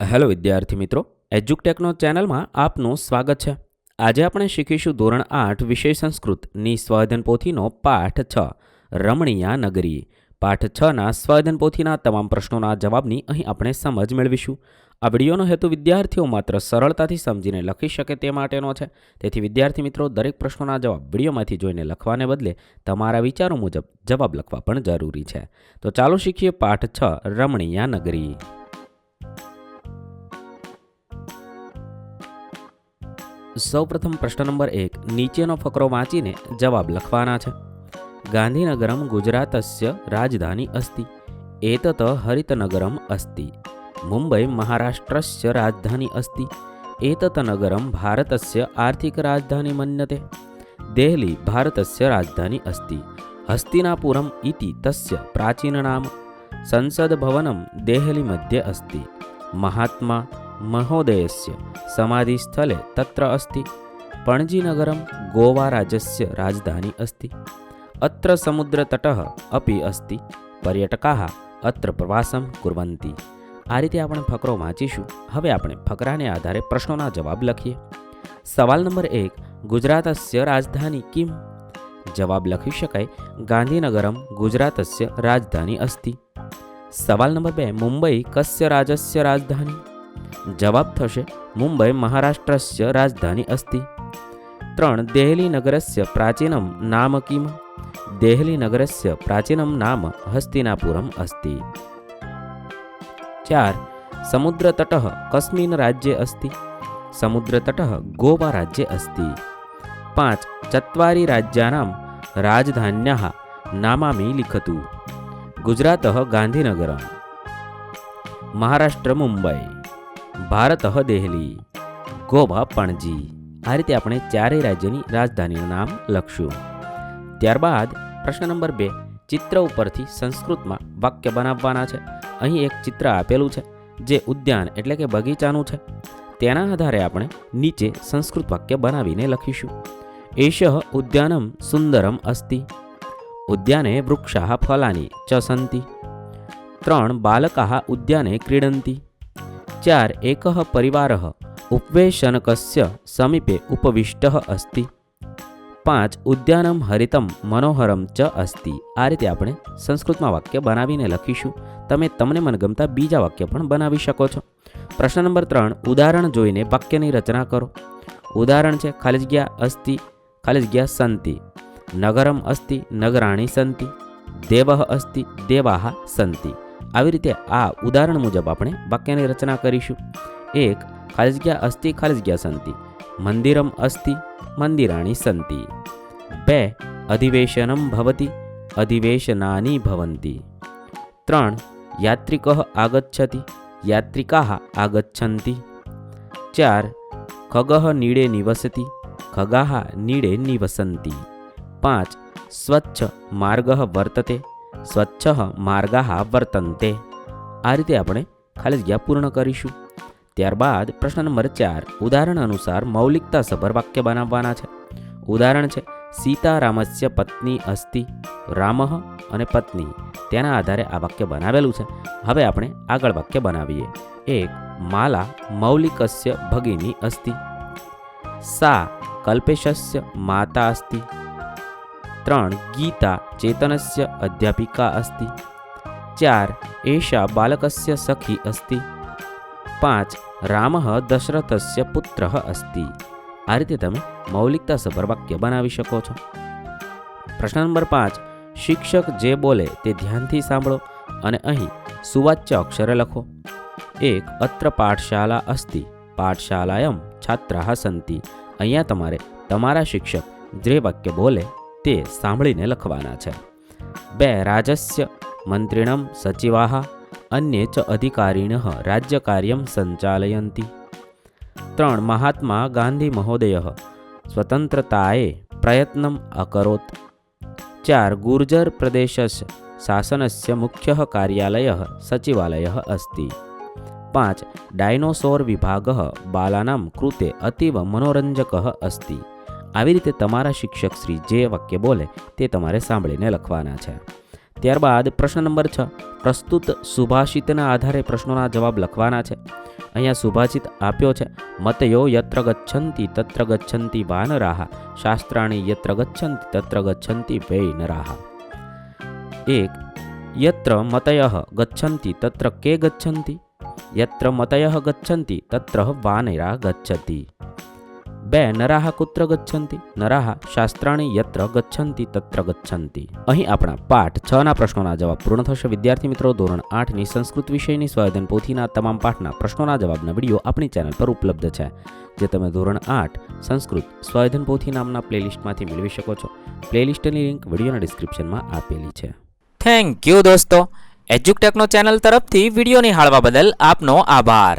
Hello વિદ્યાર્થી મિત્રો, એજ્યુકટેકનો ચેનલમાં આપનું સ્વાગત છે. આજે આપણે શીખીશું ધોરણ આઠ વિષય સંસ્કૃતની સ્વાધન પોથીનો પાઠ છ, રમણીયા નગરી. પાઠ છના સ્વાધન પોથીના તમામ પ્રશ્નોના જવાબની અહીં આપણે સમજ મેળવીશું. આ વિડીયોનો હેતુ વિદ્યાર્થીઓ માત્ર સરળતાથી સમજીને લખી શકે તે માટેનો છે. તેથી વિદ્યાર્થી મિત્રો, દરેક પ્રશ્નોના જવાબ વિડીયોમાંથી જોઈને લખવાને બદલે તમારા વિચારો મુજબ જવાબ લખવા પણ જરૂરી છે. તો ચાલો શીખીએ પાઠ છ, રમણીયા નગરી. સૌપ્રથમ પ્રશ્ન નંબર એક, નીચેનો ફકરો વાંચીને જવાબ લખવાના છે. ગાંધીનગરમ ગુજરાતસ્ય રાજધાની અસ્તિ, એતત હરિતનગરમ અસ્તિ, મુંબઈ મહારાષ્ટ્રસ્ય રાજધાની અસ્તિ, એતત નગરમ ભારતસ્ય આર્થિક રાજધાની મન્યતે, દેહલી ભારતસ્ય રાજધાની અસ્તિ, હસ્તિનાપુરમ ઇતિ તસ્ય પ્રાચીનનામ સંસદભવनं દેહલી મધ્યે અસ્તિ, મહાત્મા મહોદયસ્ય સમાધિસ્થલે તત્ર અસ્તિ પણજીનગરમ ગોવારાજ્યસ્ય રાજધાની અસ્તિ અત્ર સમુદ્રતટઃ અપી અસ્તિ પર્યટકાહ અત્ર પ્રવાસમ કુર્વંતી આ રીતે આપણે ફકરો વાંચીશું હવે આપણે ફકરાને આધારે પ્રશ્નોના જવાબ લખીએ સવાલ નંબર એક ગુજરાતસ્ય રાજધાની કિમ જવાબ લખી શકાય ગાંધીનગરમ ગુજરાતસ્ય રાજધાની અસ્તિ સવાલ નંબર બે મુંબઈ કસ્ય રાજસ્ય રાજધાની જવાબ થશે, મુંબઈ મહારાષ્ટ્રસ્ય રાજધાની અસ્તિ. ત્રણ, દેહલી નગરસ્ય પ્રાચીનમ નામ કિમ. દેહલી નગરસ્ય પ્રાચીનમ નામ હસ્તિનાપુરમ અસ્તિ. ચાર સમુદ્રતટ કસ્મિન રાજ્યે અસ્તિ. સમુદ્રતટ ગોવા રાજ્યે અસ્તિ. પાંચ, ચત્વારી રાજ્યાનામ રાજધાન્યા નામામી લિખતું. ગુજરાત ગાંધીનગર મહારાષ્ટ્ર મુંબઈ. ભારત દેહલી ગોવા પણજી. આ રીતે આપણે ચારેય રાજ્યની રાજધાનીનું નામ લખશું. ત્યારબાદ પ્રશ્ન નંબર બે, ચિત્ર ઉપરથી સંસ્કૃતમાં વાક્ય બનાવવાના છે. અહીં એક ચિત્ર આપેલું છે, જે ઉદ્યાન એટલે કે બગીચાનું છે. તેના આધારે આપણે નીચે સંસ્કૃત વાક્ય બનાવીને લખીશું. એશ ઉદ્યાનમ સુંદરમ અસ્તિ. ઉદ્યાને વૃક્ષા ફલાની ચ સન્તિ ત્રણ બાલકા ઉદ્યાને ક્રીડन्ति चार एकः परिवारः, उपवेशनकस्य समीपे उपविष्टः अस्ति। પાંચ ઉદ્યાનમ હરિતમ મનોહરમ ચ અસ્તિ આ રીતે આપણે સંસ્કૃતમાં વાક્ય બનાવીને લખીશું। તમે તમને મનગમતા બીજા વાક્ય પણ બનાવી શકો છો। પ્રશ્ન નંબર ત્રણ, ઉદાહરણ જોઈને વાક્યની રચના કરો। ઉદાહરણ છે, ખાલી જગ્યા અસ્તિ, ખાલી જગ્યા સંતિ। નગરમ અસ્તિ, નગરાણી સંતિ। દેવ અસ્તિ, દેવાહ સંતિ। આવી રીતે આ ઉદાહરણ મુજબ આપણે વાક્યની રચના કરીશું. એક ખાલી જગ્યા અસ્થિ ખાલી જગ્યા સંતિ. મંદિરમ અસ્થિ, મંદિરાણી સંતિ. બે, અધિવેશનમ ભવતી, અધિવેશનાની ભવંતી. ત્રણ, યાત્રિક આગચ્છતિ, યાત્રિકા આગચ્છંતિ. ચાર ખગહ નીડે નિવસતી ખગાહ નીડે નિવસંતી. પાંચ, સ્વચ્છ માર્ગ વર્તતે. સ્વચ્છ માર્ગા વર્તંતે આ રીતે આપણે ખાલી જગ્યા પૂર્ણ કરીશું. ત્યારબાદ પ્રશ્ન નંબર ચાર, ઉદાહરણ અનુસાર મૌલિકતા સભર વાક્ય બનાવવાના છે. ઉદાહરણ છે, સીતારામસ્ય પત્ની અસ્તિ, રામ અને પત્ની. તેના આધારે આ વાક્ય બનાવેલું છે. હવે આપણે આગળ વાક્ય બનાવીએ. એક, માલા મૌલિકસ્ય ભગિની અસ્તિ. સા, કલ્પેશસ્ય માતા અસ્તિ. ત્રણ ગીતા ચેતનસ્ય અધ્યાપિકા અસ્તિ. ચાર એષા બાલકસ્ય સખી અસ્તિ. પાંચ રામ દશરથસ્ય પુત્ર અસ્તિ. આ રીતે તમે મૌલિકતા સભર વાક્ય બનાવી શકો છો. પ્રશ્ન નંબર પાંચ, શિક્ષક જે બોલે તે ધ્યાનથી સાંભળો અને અહીં સુવાચ્ય અક્ષરે લખો. એક અત્ર પાઠશાલા અસ્તિ, પાઠશાલાયમ છાત્રાः સંતિ. અહીંયા તમારે તમારા શિક્ષક જે વાક્ય બોલે તે સાંભળીને લખવાના છે. બે રાજસ્ય મંત્રીણમ સચિવાः અન્ય ચ અધિકારીણ રાજ્યકાર્યમ સંચાલયંતી. ત્રણ મહાત્મા ગાંધી મહોદય, સ્વતંત્રતાએ પ્રયત્નમ અકરોત. ચાર ગુર્જર પ્રદેશ શાસનસ્ય મુખ્ય કાર્યાલય સચિવાલય અસ્તિ. પાંચ ડાયનોસોર વિભાગ બાલાનામ કૃતે અતીવ મનોરંજક અસ્તિ. આવી રીતે તમારા શિક્ષક શ્રી જે વાક્ય બોલે તે તમારે સાંભળીને લખવાના છે. ત્યારબાદ પ્રશ્ન નંબર છ. પ્રસ્તુત સુભાષિતના આધારે પ્રશ્નોના જવાબ લખવાના છે. અહીંયા સુભાષિત આપ્યો છે, મતયો યત્ર ગચ્છંતિ તત્ર ગચ્છંતિ વાનરાહ, શાસ્ત્રાણી યત્ર ગચ્છંતિ તત્ર ગચ્છંતિ વૈ નરાહ એક. યત્ર મતય ગચ્છંતિ તત્ર કે ગચ્છંતિ? યત્ર મતય ગચ્છંતિ તત્ર વાનરા ગચ્છતિ. બે નરાહ કુત્ર ગચ્છંતિ, નરાહ શાસ્ત્રાણી યત્ર ગચ્છન્તિ તત્ર ગચ્છંતી. અહીં આપણા પાઠ છ ના પ્રશ્નોના જવાબ પૂર્ણ થશે. વિદ્યાર્થી મિત્રો, ધોરણ આઠની સંસ્કૃત વિષયની સ્વાધન પોથીના તમામ પાઠના પ્રશ્નોના જવાબના વીડિયો આપણી ચેનલ પર ઉપલબ્ધ છે, જે તમે ધોરણ આઠ સંસ્કૃત સ્વાધન પોથી નામના પ્લેલિસ્ટમાંથી મેળવી શકો છો. પ્લેલિસ્ટની લિંક વિડીયોના ડિસ્ક્રિપ્શનમાં આપેલી છે. થેન્ક યુ દોસ્તો. એજ્યુકટેકનો ચેનલ તરફથી વીડિયો નિહાળવા બદલ આપનો આભાર.